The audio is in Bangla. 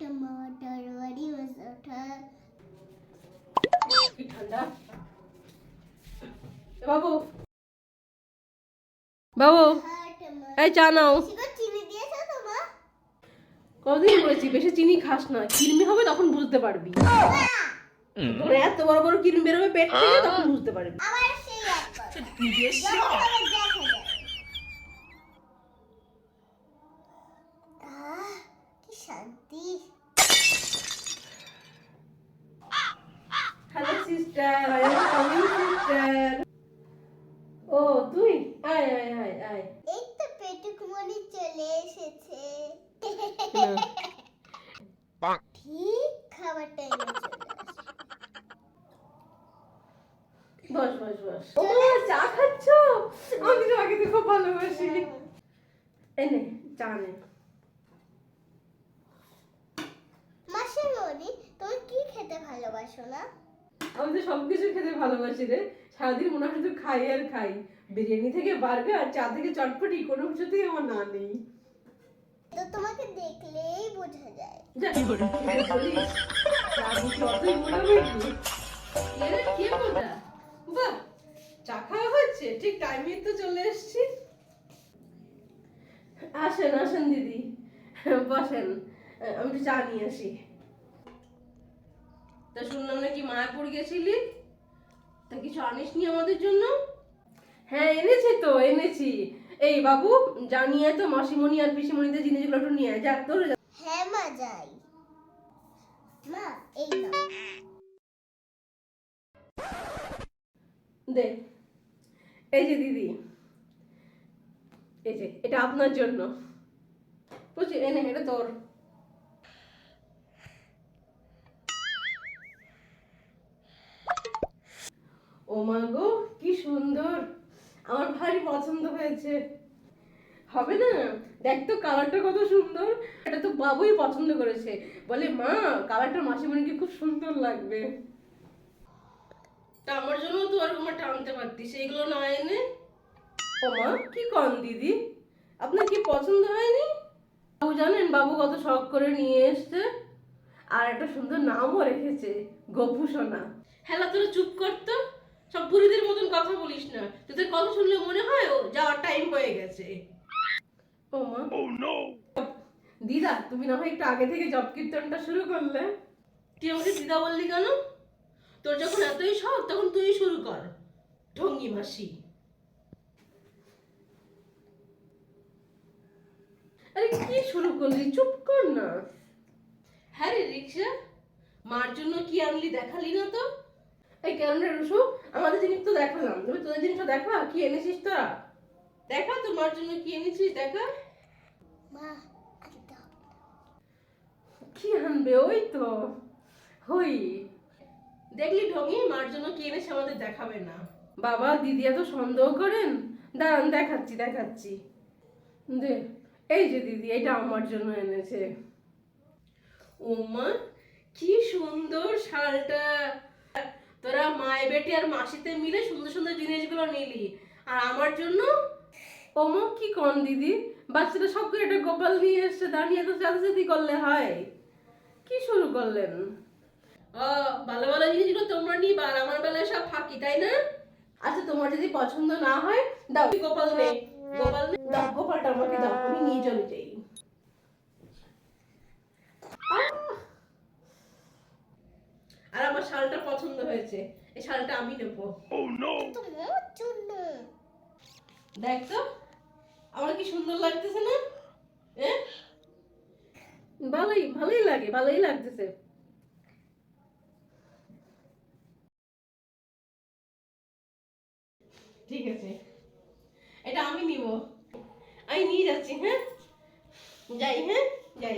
टमाटर वड़ी मसाला ठंडा বাবু বাবু এই চা নাও কতদিন বলেছি বেশি চিনি খাস না। কিরমি হবে তখন বুঝতে পারবি। এত বড় বড় কিরমি বেরোবে পেট থেকে তখন বুঝতে পারবি। Sister I am coming sister ও তুই? আয় আয় আয় আয়। এই তো পেটুকমণি চলে এসেছে। ঠিক খাবার টাইমে বস বস বস। ও চা খাচ্ছ? আমি তো আগে থেকে খুব ভালোবাসি। এনে চা নে। মাসিমণি তুমি কি খেতে ভালোবাসো না? আমি তো সবকিছু খেতে ভালোবাসি রে। সারাদিন মনে হয় শুধু খাই আর খাই। বিরিয়ানি থেকে বার্গার চা থেকে চটপটি কোনো কিছুতেই আমার না নেই। তো তোমাকে দেখলেই বোঝা যায়? বাহ, চা খাওয়া হচ্ছে ঠিক টাইমে তো চলে এসেছি। আসেন আসেন দিদি। বসেন আমি একটু চা নিয়ে আসি। তা শুনলাম নাকি মায়াপুর গেছিলি? তা কিছু আনিস নি আমাদের জন্য? হ্যাঁ এনেছি তো এনেছি। এই বাবু জানিয়ে তো মাসিমণি আর পিসিমণিদের জিনিসগুলো একটু নিয়ে আয়। যা। তোর হ্যাঁ মা যাই। মা এই নাও। দে এই যে দিদি এই যে এটা আপনার জন্য। বুঝছি এনে এটা তোর। ও মা গো, কি সুন্দর। আমার ভারী পছন্দ হয়েছে। হবে না? দেখ তো কালারটা কত সুন্দর। এটা তো বাবুই পছন্দ করেছে। বলে, মা কালারটা মাসিমণিকে খুব সুন্দর লাগবে। তা আমার জন্য তো ওরকম একটা আনতে পারতিস। এইগুলো না এনে? ও মা, কি কন দিদি? আপনার কি পছন্দ হয়নি? বাবু, জানেন, বাবু কত শখ করে নিয়ে এসছে। আর একটা সুন্দর নামও রেখেছে গপু সোনা হ্যালো তোরা চুপ করতো সব বুড়িদের মতন কথা বলিস না। তোদের কথা শুনলে মনে হয় যাওয়ার টাইম হয়ে গেছে। ও মা। দিদা তুমি না হয় একটু আগে থেকে জব কীর্তনটা শুরু করলে। তুই আমাকে দিদা বললি কেন? তোর যখন এতই শখ তখন তুই শুরু কর ঢঙ্গি মাসি। আরে কি শুরু করলি? চুপ কর না। হ্যাঁ রে রিক্সা মার জন্য কি আনলি দেখালি না তো? এই কেন রে আমাদের জিনিস তো দেখালাম। তুমি তোদের জিনিসটা দেখা? কি এনেছিস তোরা দেখা তো মার জন্য কি এনেছিস? দেখা। মা কি আনবে ওই তো? হই। দেখলি ঢঙ্গি মার জন্য কি এনেছে আমাদের দেখাবে না। বাবা দিদি এত সন্দেহ করেন? দাঁড়ান দেখাচ্ছি দেখাচ্ছি। দে এই যে দিদি এটা আমার জন্য এনেছে। ওমা কি সুন্দর শালটা। মায় বেটি আর মাসিতে মিলে সুন্দর সুন্দর জিনিসগুলো নিলি। আর আমার জন্য ওমা কি কন দিদি? বাচ্চাটা সব করে একটা গোপাল নিয়ে এসছে দাঁড়িয়ে তো চাচাচাতি করলে হয়। কি শুরু করলেন? ও ভালো ভালো জিনিসগুলো তোমরা নিবা আর আমার বেলায় সব ফাঁকি তাই না? আচ্ছা তোমার যদি পছন্দ না হয় দাও। গোপাল নে গোপাল নে। দাও গোপালটা আমাকে দাও আমি নিয়ে চলে যাই আহ! আর আমার শালটা পছন্দ হয়েছে। এই শালটা আমি নেব। মোর জন্য। দেখ তো আমার কি সুন্দর লাগতেছে না? ভালোই ভালোই লাগে ভালোই লাগতেছে। ঠিক আছে এটা আমি নিব। আমি নিয়ে যাচ্ছি হ্যাঁ? যাই হ্যাঁ? যাই।